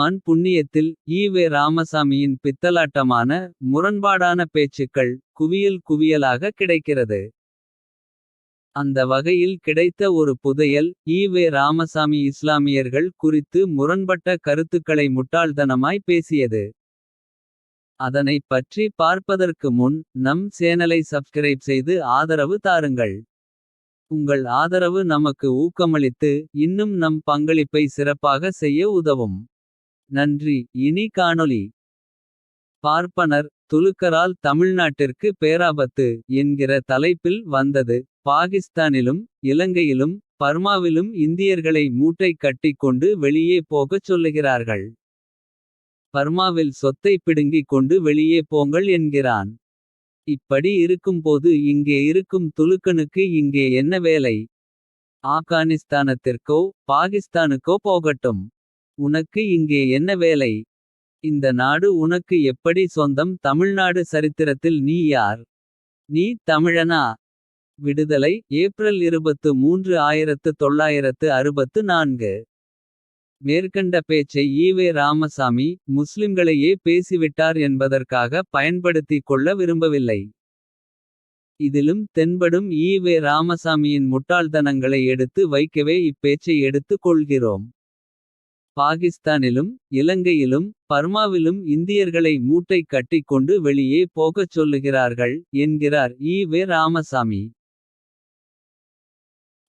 சீமான் புண்ணியத்தில் ஈவே ராமசாமியின் பித்தலாட்டமான. முரண்பாடான பேச்சுக்கள் குவியல் குவியலாக கிடைக்கிறது. அந்த வகையில் கிடைத்த ஒரு புதையல் ஈவே ராமசாமி. இஸ்லாமியர்கள் குறித்து முரண்பட்ட கருத்துக்களை முட்டாள்தனமாய் பேசியது. அதனைப் பற்றி பார்ப்பதற்கு முன் நம் சேனலை சப்ஸ்கிரைப் செய்து ஆதரவு தாருங்கள். உங்கள் ஆதரவு நமக்கு ஊக்கமளித்து இன்னும் நம் பங்களிப்பை சிறப்பாக செய்ய உதவும். நன்றி இனி காணொளி. பார்ப்பனர் துலுக்கரால் தமிழ்நாட்டிற்கு பேராபத்து. என்கிற தலைப்பில் வந்தது பாகிஸ்தானிலும். இலங்கையிலும் பர்மாவிலும் இந்தியர்களை மூட்டை கட்டிக் கொண்டு. வெளியே போகச் சொல்லுகிறார்கள். பர்மாவில் சொத்தை பிடுங்கிக் கொண்டு வெளியே போங்கள் என்கிறான். இப்படி இருக்கும்போது இங்கே இருக்கும் துலுக்கனுக்கு இங்கே என்ன வேலை. ஆப்கானிஸ்தானத்திற்கோ பாகிஸ்தானுக்கோ போகட்டும். உனக்கு இங்கே என்ன வேலை. இந்த நாடு உனக்கு எப்படி சொந்தம் தமிழ்நாடு சரித்திரத்தில் நீ யார். நீ தமிழனா விடுதலை ஏப்ரல் 23 1964. மேற்கண்ட பேச்சை ஈவே ராமசாமி. முஸ்லிம்களையே பேசிவிட்டார் என்பதற்காக பயன்படுத்திக் கொள்ள விரும்பவில்லை. இதிலும் தென்படும் ஈவே ராமசாமியின் முட்டாள்தனங்களை எடுத்து வைக்கவே இப்பேச்சை எடுத்துக் கொள்கிறோம். பாகிஸ்தானிலும் இலங்கையிலும் பர்மாவிலும் இந்தியர்களை மூட்டை கட்டிக் கொண்டு வெளியே போகச் சொல்லுகிறார்கள். என்கிறார் ஈ வே ராமசாமி.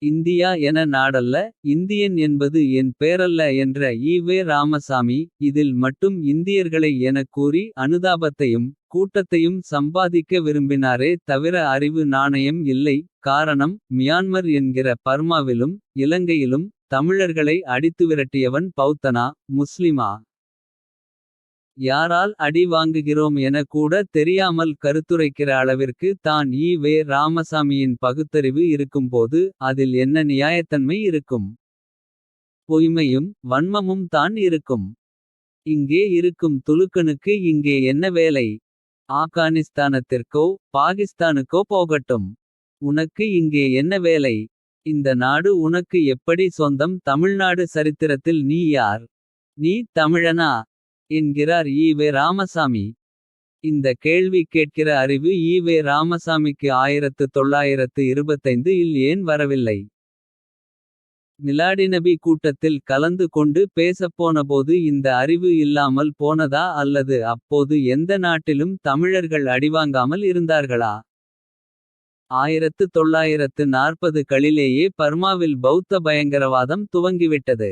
இந்தியா என நாடல்ல இந்தியன் என்பது என் பேரல்ல என்ற ஈவே ராமசாமி. இதில் மட்டும் இந்தியர்களை எனக் கூறி அனுதாபத்தையும். கூட்டத்தையும் சம்பாதிக்க விரும்பினாரே தவிர அறிவு நாணயம் இல்லை. காரணம் மியான்மர் என்கிற பர்மாவிலும் இலங்கையிலும். தமிழர்களை அடித்து விரட்டியவன் பௌத்தனா முஸ்லிமா. யாரால் அடி வாங்குகிறோம் என கூட தெரியாமல் கருத்துரைக்கிற அளவிற்கு தான் ஈவே ராமசாமியின் பகுத்தறிவு இருக்கும்போது. அதில் என்ன நியாயத்தன்மை இருக்கும். பொய்மையும் வன்மமும் தான் இருக்கும். இங்கே இருக்கும் துலுக்கனுக்கு இங்கே என்ன வேலை. ஆப்கானிஸ்தானத்திற்கோ பாகிஸ்தானுக்கோ போகட்டும். உனக்கு இங்கே என்ன வேலை. இந்த நாடு உனக்கு எப்படி சொந்தம் தமிழ்நாடு சரித்திரத்தில் நீ யார். நீ தமிழனா என்கிறார் ஈவே ராமசாமி. இந்த கேள்வி கேட்கிற அறிவு ஈவே ராமசாமிக்கு 1925 இல் ஏன் வரவில்லை. மிலாடிநபி கூட்டத்தில் கலந்து கொண்டு பேசப்போனபோது இந்த அறிவு இல்லாமல் போனதா அல்லது அப்போது எந்த நாட்டிலும் தமிழர்கள் அடிவாங்காமல் இருந்தார்களா. 1940 களிலேயே பர்மாவில் பௌத்த பயங்கரவாதம் துவங்கிவிட்டது.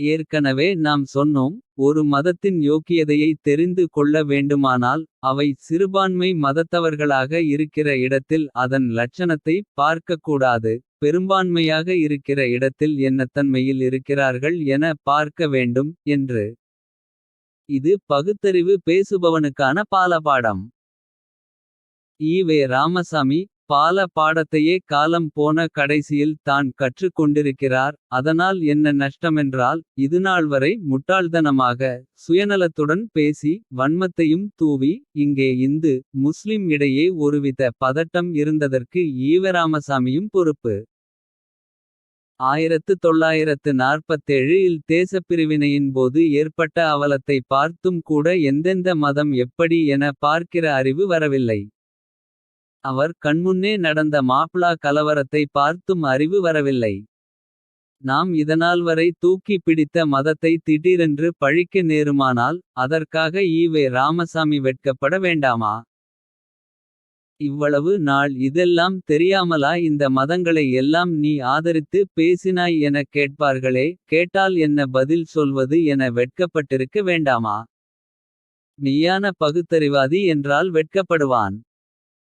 ஏற்கனவே நாம் சொன்னோம் ஒரு மதத்தின் யோக்கியதையை தெரிந்து கொள்ள வேண்டுமானால். அவை சிறுபான்மை மதத்தவர்களாக இருக்கிற இடத்தில் அதன் லட்சணத்தை பார்க்கக்கூடாது. பெரும்பான்மையாக இருக்கிற இடத்தில் என்னத்தன்மையில் இருக்கிறார்கள் என பார்க்க வேண்டும் என்று. இது பகுத்தறிவு பேசுபவனுக்கான பாலபாடம். ஈவே ராமசாமி பால பாடத்தையே காலம் போன கடைசியில் தான் கற்றுக் கொண்டிருக்கிறார். அதனால் என்ன நஷ்டமென்றால் இதுநாள்வரை முட்டாள்தனமாக. சுயநலத்துடன் பேசி வன்மத்தையும் தூவி. இங்கே இந்து முஸ்லிம் இடையே ஒருவித பதட்டம் இருந்ததற்கு ஈவராமசாமியும் பொறுப்பு. 1947 இல் தேசப்பிரிவினையின் போது ஏற்பட்ட அவலத்தை பார்த்தும் கூட எந்தெந்த மதம் எப்படி என பார்க்கிற அறிவு வரவில்லை. அவர் கண்முன்னே நடந்த மாப்ளா கலவரத்தை பார்த்தும் அறிவு வரவில்லை. நாம் இதனால் வரை தூக்கி பிடித்த மதத்தை திடீரென்று பழிக்க நேருமானால். அதற்காக ஈவே ராமசாமி வெட்கப்பட வேண்டாமா. இவ்வளவு நாள் இதெல்லாம் தெரியாமலா இந்த மதங்களை எல்லாம் நீ ஆதரித்து பேசினாய் எனக் கேட்பார்களே. கேட்டால் என்ன பதில் சொல்வது என வெட்கப்பட்டிருக்க வேண்டாமா. மெய்யான பகுத்தறிவாதி என்றால் வெட்கப்படுவான்.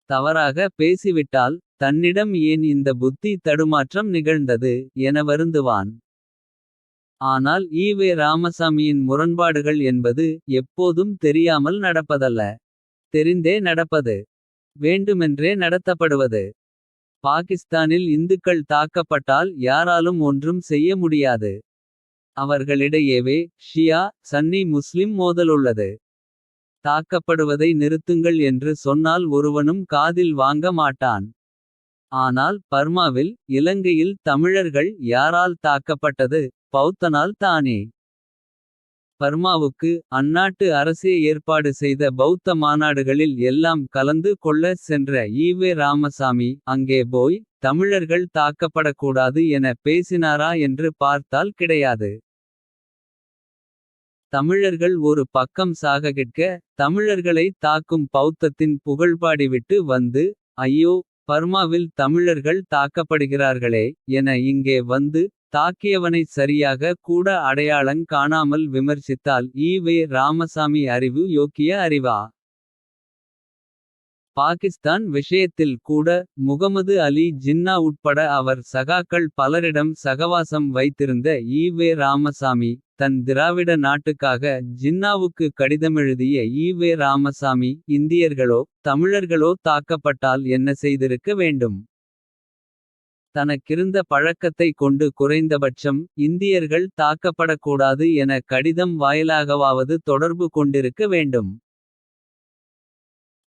தவறாக பேசிவிட்டால் தன்னிடம் ஏன் இந்த புத்தி தடுமாற்றம் நிகழ்ந்தது. என வருந்துவான். ஆனால் ஈவே ராமசாமியின் முரண்பாடுகள் என்பது. எப்போதும் தெரியாமல் நடப்பதல்ல. தெரிந்தே நடப்பது. வேண்டுமென்றே நடத்தப்படுவது. பாகிஸ்தானில் இந்துக்கள் தாக்கப்பட்டால் யாராலும் ஒன்றும் செய்ய முடியாது. அவர்களிடையேவே ஷியா சன்னி முஸ்லிம் மோதலுள்ளது. தாக்கப்படுவதை நிறுத்துங்கள் என்று சொன்னால் ஒருவனும் காதில் வாங்க மாட்டான். ஆனால் பர்மாவில் இலங்கையில் தமிழர்கள் யாரால் தாக்கப்பட்டது. பௌத்தனால் தானே பர்மாவுக்கு அந்நாட்டு அரசே ஏற்பாடு செய்த பௌத்த மாநாடுகளில் எல்லாம் கலந்து கொள்ள சென்ற ஈவே ராமசாமி அங்கே போய் தமிழர்கள் தாக்கப்படக்கூடாது என பேசினாரா என்று பார்த்தால் கிடையாது. தமிழர்கள் ஒரு பக்கம் சாககெட்க தமிழர்களை தாக்கும் பௌத்தத்தின் புகழ்பாடிவிட்டு வந்து. ஐயோ பர்மாவில் தமிழர்கள் தாக்கப்படுகிறார்களே என இங்கே வந்து. தாக்கியவனைச் சரியாக கூட அடையாளங் காணாமல் விமர்சித்தால் ஈ.வே. ராமசாமி அறிவு யோக்கிய அறிவா. பாகிஸ்தான் விஷயத்தில் கூட முகமது அலி ஜின்னா உட்பட அவர் சகாக்கள் பலரிடம் சகவாசம் வைத்திருந்த ஈ.வே. ராமசாமி. தன் திராவிட நாட்டுக்காக ஜின்னாவுக்கு கடிதமெழுதிய ஈ.வே. ராமசாமி. இந்தியர்களோ தமிழர்களோ தாக்கப்பட்டால் என்ன செய்திருக்க வேண்டும். தனக்கிருந்த பழக்கத்தை கொண்டு குறைந்தபட்சம். இந்தியர்கள் தாக்கப்படக்கூடாது என கடிதம் வாயிலாகவாவது தொடர்பு கொண்டிருக்க வேண்டும்.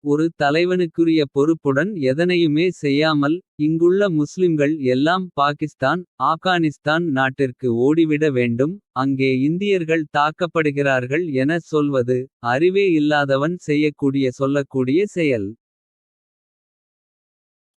ஒரு தலைவனுக்குரிய பொறுப்புடன் எதனையுமே செய்யாமல். இங்குள்ள முஸ்லிம்கள் எல்லாம் பாகிஸ்தான். ஆப்கானிஸ்தான் நாட்டிற்கு ஓடிவிட வேண்டும். அங்கே இந்தியர்கள் தாக்கப்படுகிறார்கள் என சொல்வது. அறிவே இல்லாதவன் செய்யக்கூடிய சொல்லக்கூடிய செயல்.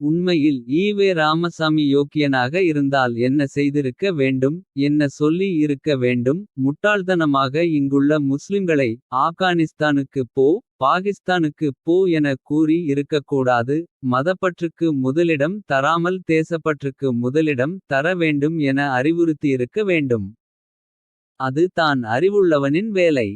உண்மையில் ஈ.வே. ராமசாமி யோக்கியனாக இருந்தால் என்ன செய்திருக்க வேண்டும். என்ன சொல்லி இருக்க வேண்டும் முட்டாள்தனமாக இங்குள்ள முஸ்லிம்களை. ஆப்கானிஸ்தானுக்கு போ பாகிஸ்தானுக்கு போ என கூறி இருக்கக்கூடாது. மதப்பற்றுக்கு முதலிடம் தராமல் தேசப்பற்றுக்கு முதலிடம் தர வேண்டும் என அறிவுறுத்தியிருக்க வேண்டும். அது தான் அறிவுள்ளவனின் வேலை.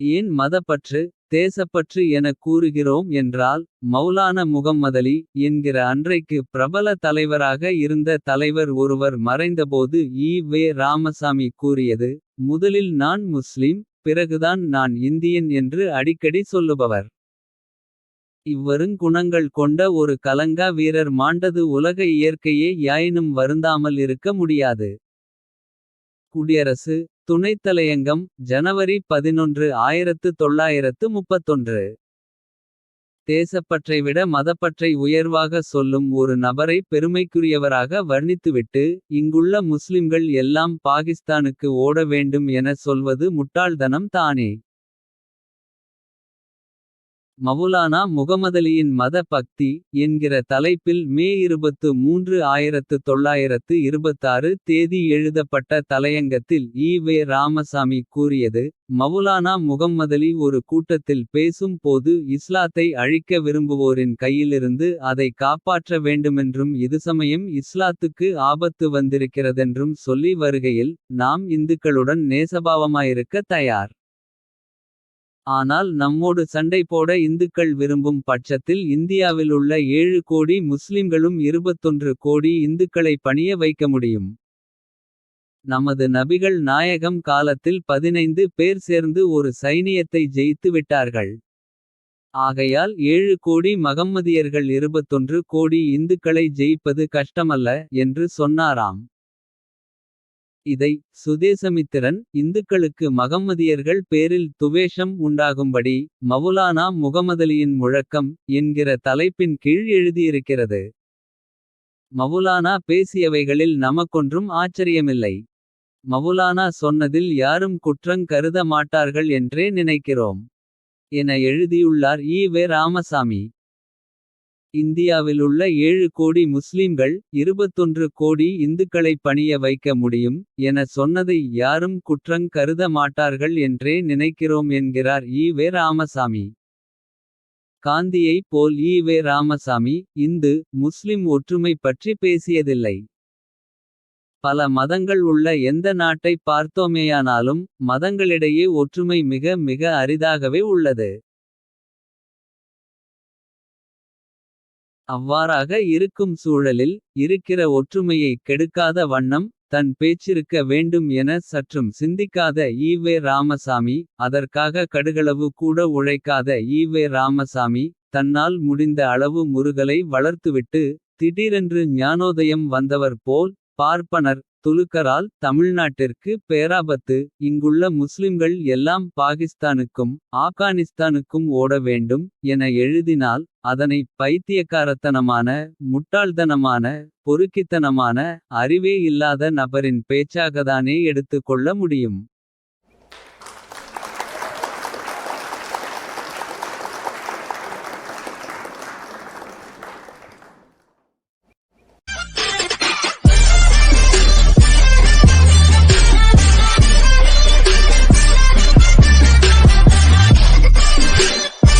ஏன் மதப்பற்று தேசப்பற்று என கூறுகிறோம் என்றால். மௌலான முகம்மதலி என்கிற அன்றைக்கு பிரபல தலைவராக இருந்த தலைவர் ஒருவர் மறைந்தபோது ஈ வே ராமசாமி கூறியது. முதலில் நான் முஸ்லிம் பிறகுதான் நான் இந்தியன் என்று அடிக்கடி சொல்லுபவர். இவ்வருங் குணங்கள் கொண்ட ஒரு கலங்கா வீரர் மாண்டது உலக இயற்கையே யாயினும் வருந்தாமல் இருக்க முடியாது. குடியரசு துணைத்தலையங்கம் ஜனவரி 11 1931. தேசப்பற்றைவிட மதப்பற்றை உயர்வாக சொல்லும் ஒரு நபரை பெருமைக்குரியவராக வர்ணித்துவிட்டு. இங்குள்ள முஸ்லிம்கள் எல்லாம் பாகிஸ்தானுக்கு ஓட வேண்டும் என சொல்வது முட்டாள்தனம் தானே. மவுலானா முகமதலியின் மத பக்தி என்கிற தலைப்பில் மே 23 1926 தேதி எழுதப்பட்ட தலையங்கத்தில் ஈ.வே. ராமசாமி கூறியது. மவுலானா முகம்மதலி ஒரு கூட்டத்தில் பேசும் போது இஸ்லாத்தை அழிக்க விரும்புவோரின் கையிலிருந்து அதை காப்பாற்ற வேண்டுமென்றும் இது சமயம் இஸ்லாத்துக்கு ஆபத்து வந்திருக்கிறதென்றும் சொல்லி வருகையில். நாம் இந்துக்களுடன் நேசபாவமாயிருக்க தயார். ஆனால் நம்மோடு சண்டை போட இந்துக்கள் விரும்பும் பட்சத்தில் இந்தியாவிலுள்ள ஏழு கோடி முஸ்லிம்களும் 21 கோடி இந்துக்களை பணிய வைக்க முடியும். நமது நபிகள் நாயகம் காலத்தில் 15 பேர் சேர்ந்து ஒரு சைனியத்தை ஜெயித்து விட்டார்கள். ஆகையால் ஏழு கோடி மகம்மதியர்கள் 21 கோடி இந்துக்களை ஜெயிப்பது கஷ்டமல்ல என்று சொன்னாராம். இதை சுதேசமித்திரன் இந்துக்களுக்கு மகம்மதியர்கள் பேரில் துவேஷம் உண்டாகும்படி. மவுலானா முகமதலியின் முழக்கம் என்கிற தலைப்பின் கீழ் எழுதியிருக்கிறது. மவுலானா பேசியவைகளில் நமக்கொன்றும் ஆச்சரியமில்லை. மவுலானா சொன்னதில் யாரும் குற்றங் கருத மாட்டார்கள் என்றே நினைக்கிறோம். என எழுதியுள்ளார் ஈ.வே. ராமசாமி. இந்தியாவிலுள்ள ஏழு கோடி முஸ்லிம்கள் 21 கோடி இந்துக்களை பணிய வைக்க முடியும். என சொன்னதை யாரும் குற்றங் கருத மாட்டார்கள் என்றே நினைக்கிறோம் என்கிறார் ஈ வே ராமசாமி. காந்தியை போல் ஈ வே ராமசாமி இந்து முஸ்லிம் ஒற்றுமை பற்றி பேசியதில்லை. பல மதங்கள் உள்ள எந்த நாட்டை பார்த்தோமேயானாலும். மதங்களிடையே ஒற்றுமை மிக மிக அரிதாகவே உள்ளது. அவ்வாறாக இருக்கும் சூழலில் இருக்கிற ஒற்றுமையை கெடுக்காத வண்ணம். தன் பேச்சிருக்க வேண்டும் என சற்றும் சிந்திக்காத ஈ.வே. ராமசாமி. அதற்காக கடுகளவு கூட உழைக்காத ஈ.வே. ராமசாமி. தன்னால் முடிந்த அளவு முறுகலை வளர்த்துவிட்டு. திடீரென்று ஞானோதயம் வந்தவர் போல். பார்ப்பனர் துலுக்கரால் தமிழ்நாட்டிற்கு பேராபத்து. இங்குள்ள முஸ்லிம்கள் எல்லாம் பாகிஸ்தானுக்கும். ஆப்கானிஸ்தானுக்கும் ஓட வேண்டும் என எழுதினால். அதனை பைத்தியக்காரத்தனமான முட்டாள்தனமான. பொறுக்கித்தனமான அறிவே இல்லாத நபரின் பேச்சாகதானே எடுத்துக் கொள்ள முடியும்.